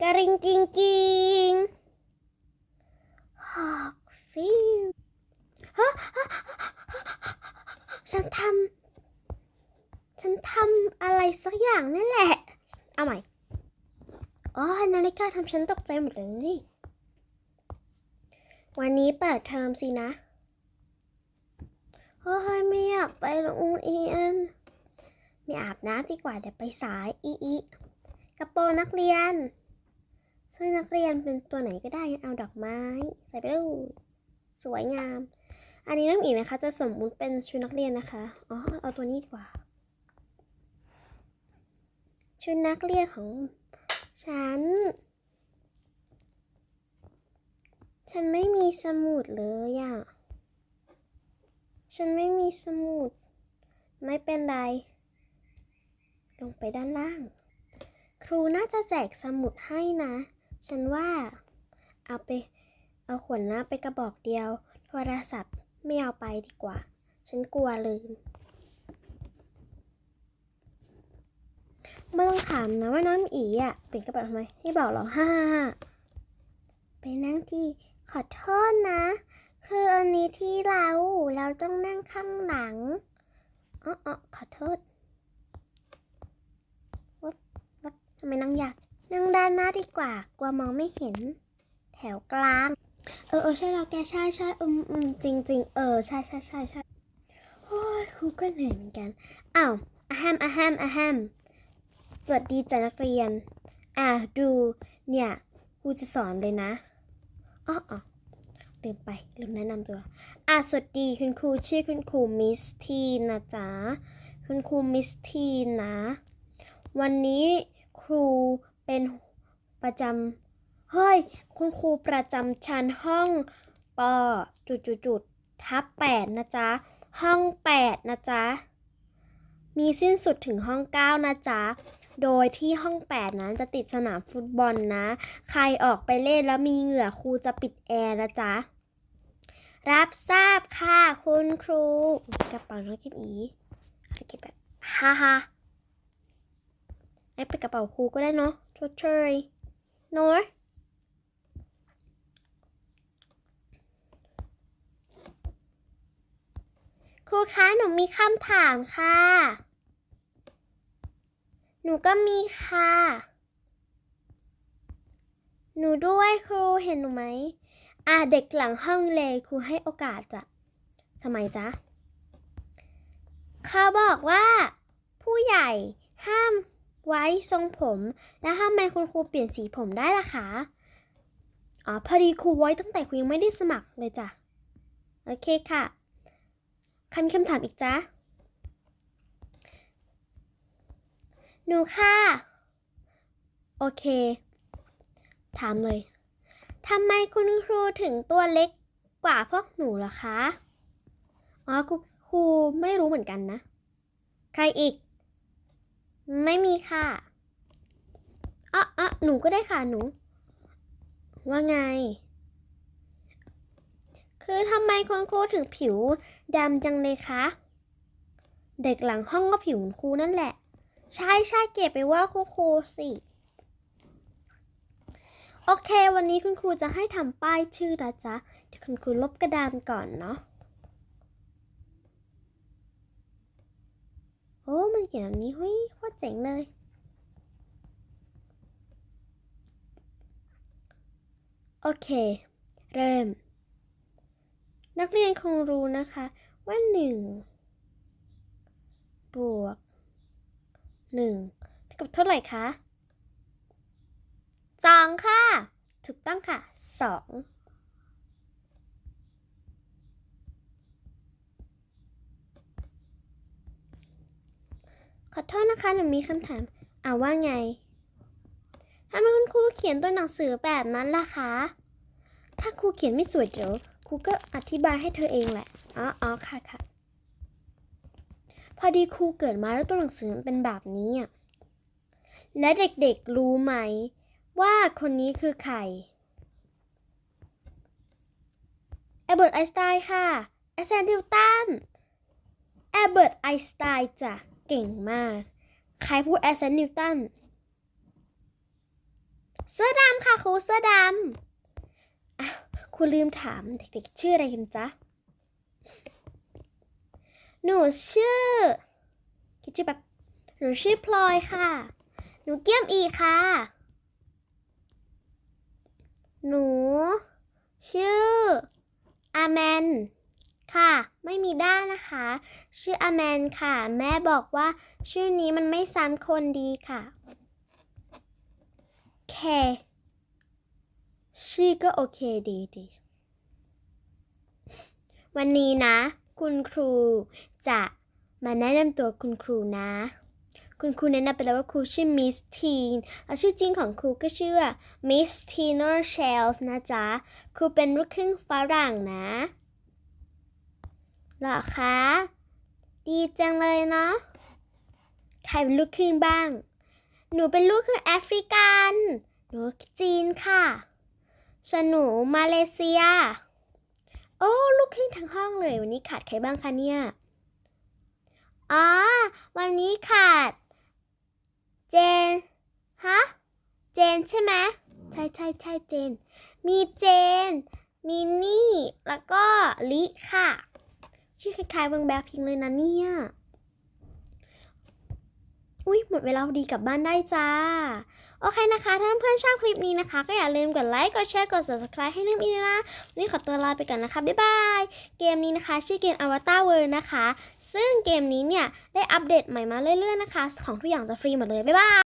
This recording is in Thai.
กระริงกิงกิงหอกฟิวฮะฉันทำฉันทำอะไรสักอย่างนี่แหละ เอาใหม่อ๋อนาฬิกาทำฉันตกใจหมดเลย วันนี้เปิดเทอมสินะโอ้ยไม่อยากไปโรงเรียนไม่อาบน้ำดีกว่าเดี๋ยวไปสายอีอีกระโปรงนักเรียน เสื้อนักเรียนเป็นตัวไหนก็ได้เอาดอกไม้ ใส่ไปเลยสวยงาม อันนี้น้ำอีกนะคะ จะสมมุติเป็นชุดนักเรียนนะคะอ๋อเอาตัวนี้ดีกว่า ชุดนักเรียนของฉัน ฉันไม่มีสมุดเลยอะฉันไม่มีสมุด ไม่เป็นไร ลงไปด้านล่าง ครูน่าจะแจกสมุดให้นะ ฉันว่า เอาไป เอาขวดน้ำไปกระบอกเดียว โทรศัพท์ไม่เอาไปดีกว่า ฉันกลัวลืม ไม่ต้องถามนะว่าน้องอีอะเป็นกระเป๋าทำไมให้บอกหรอฮ่าฮ่าฮ่าไปนั่งที่ขอโทษนะ คืออันนี้ที่เราเราต้องนั่งข้างหลังอ๋อออขอโทษวับวับทำไมนั่งยาก นั่งด้านหน้าดีกว่า กลัวมองไม่เห็น แถวกลาง เออเออใช่แล้วแกใช่ใช่อืมอืมจริงจริงเออใช่ใช่ใช่ใช่โอ้ยครูก็เหนื่อยเหมือนกัน อ้าวอะแฮมอะแฮมอะแฮมสวัสดีจ้ะนักเรียน อะดู เนี่ยครูจะสอนเลยนะอ๋ออ๋อลืมไปลืมแนะนำตัว อะสวัสดีคุณครูชื่อคุณครูมิสทีนนะจ๊ะ คุณครูมิสทีนนะ วันนี้ครู เป็นประจำเฮ้ย คุณครูประจำชั้นห้องปจุดจุดจุดๆทับแปดนะจ๊ะ ห้องแปดนะจ๊ะ มีสิ้นสุดถึงห้องเก้านะจ๊ะ โดยที่ห้อง8นั้นจะติดสนามฟุตบอลนะ ใครออกไปเล่นแล้วมีเหงื่อครูจะปิดแอร์นะจ๊ะ รับทราบค่ะคุณครูกระเป๋าน้องกิมอีเอาไปเก็บกันฮ่าฮ่า ไอ้เป็นกระเป๋าครูก็ได้เนาะชดเชยเนาะครูคะหนูมีคำถามค่ะ หนูก็มีค่ะ หนูด้วยครูเห็นหนูไหมอ่าเด็กหลังห้องเลยครูให้โอกาสจ้ะทำไมจ๊ะเขาบอกว่า ผู้ใหญ่ห้าม ไว้ทรงผม แล้วทำไมคุณครูเปลี่ยนสีผมได้ล่ะคะ อ๋อพอดีครูไว้ตั้งแต่ครูยังไม่ได้สมัครเลยจ้ะ โอเคค่ะครมีคำถามอีกจ๊ะหนูค่ะ โอเค ถามเลยทำไมคุณครูถึงตัวเล็กกว่าพวกหนูล่ะคะ อ๋อครูครูไม่รู้เหมือนกันนะ ใครอีก ไม่มีค่ะอ๋ออ๋อหนูก็ได้ค่ะหนู ว่าไง คือทำไมคุณครูถึงผิวดำจังเลยคะ เด็กหลังห้องก็ผิวครูนั่นแหละ ใช่ใช่เก็บไปว่าครูครูสิโอเค วันนี้คุณครูจะให้ทำป้ายชื่อนะจ๊ะ เดี๋ยวคุณครูลบกระดานก่อนเนาะ โอ้มันเขียนแบบนี้เฮ้ยโคตรเจ๋งเลย โอเค เริ่ม นักเรียนคงรู้นะคะ ว่าหนึ่งบวกหนึ่งเท่ากับเท่าไหร่คะสองค่ะ ถูกต้องค่ะสอง ขอโทษนะคะหนูมีคำถามอ่าว่าไงทำไมคุณครูเขียนตัวหนังสือแบบนั้นล่ะคะ ถ้าครูเขียนไม่สวยเดี๋ยวครูก็อธิบายให้เธอเองแหละ อ๋ออ๋อค่ะค่ะ พอดีครูเกิดมาแล้วตัวหนังสือมันเป็นแบบนี้อะ และเด็กๆรู้ไหม ว่าคนนี้คือใครแอเบิร์ตไอน์สไตน์ค่ะไอแซนดิวตันแอเบิร์ตไอน์สไตน์จ้ะ เก่งมาก ใครพูดไอแซนดิวตัน เสื้อดำค่ะครูเสื้อดำอครูลืมถามเด็กๆ ชื่ออะไรกันจ๊ะ หนูชื่อ คิดชื่อแบบหนูชื่อพลอยค่ะ หนูเกี้ยมอีค่ะ หนู ชื่ออาแมน ค่ะ ไม่มีด้านะคะ ชื่ออแมนค่ะ แม่บอกว่า ชื่อนี้มันไม่ซ้ำคนดีค่ะแคชื่อก็โอเคดีดีวันนี้นะ คุณครูจะมาแนะนำตัวคุณครูนะ คุณครูแนะนำไปแล้วว่าครูชื่อมิสทีนแล้วชื่อจริงของครูก็ชื่อมิสทีนอร์เชลส์นะจ๊ะ ครูเป็นลูกครึ่งฝรั่งนะ หรอคะ ดีจังเลยเนาะ ใครเป็นลูกครึ่งบ้าง หนูเป็นลูกครึ่งแอฟริกัน หนูจีนค่ะส่วนหนูมาเลเซีย โอ้ลูกครึ่งทั้งห้องเลย วันนี้ขาดใครบ้างคะเนี่ย อ๋อ วันนี้ขาด เจน ฮะ เจนใช่ไหมใช่ใช่ใช่เจน มีเจน มีนี่ แล้วก็ลิค่ะ ชื่อคล้ายๆเบิงแบ็คพิงเลยนะเนี่ย อุ้ยหมดเวลาพอดีกลับบ้านได้จ้า โอเคนะคะ ถ้าเพื่อนๆชอบคลิปนี้นะคะ ก็อย่าลืมกดไลค์ กดแชร์ กด subscribe ให้น้ำอีกนะวันนี่ขอตัวลาไปก่อนนะคะ บ๊ายบาย เกมนี้นะคะ ชื่อเกม Avatar World นะคะ ซึ่งเกมนี้เนี่ย ได้อัปเดตใหม่มาเรื่อยๆนะคะ ของทุกอย่างจะฟรีหมดเลย บ๊ายบาย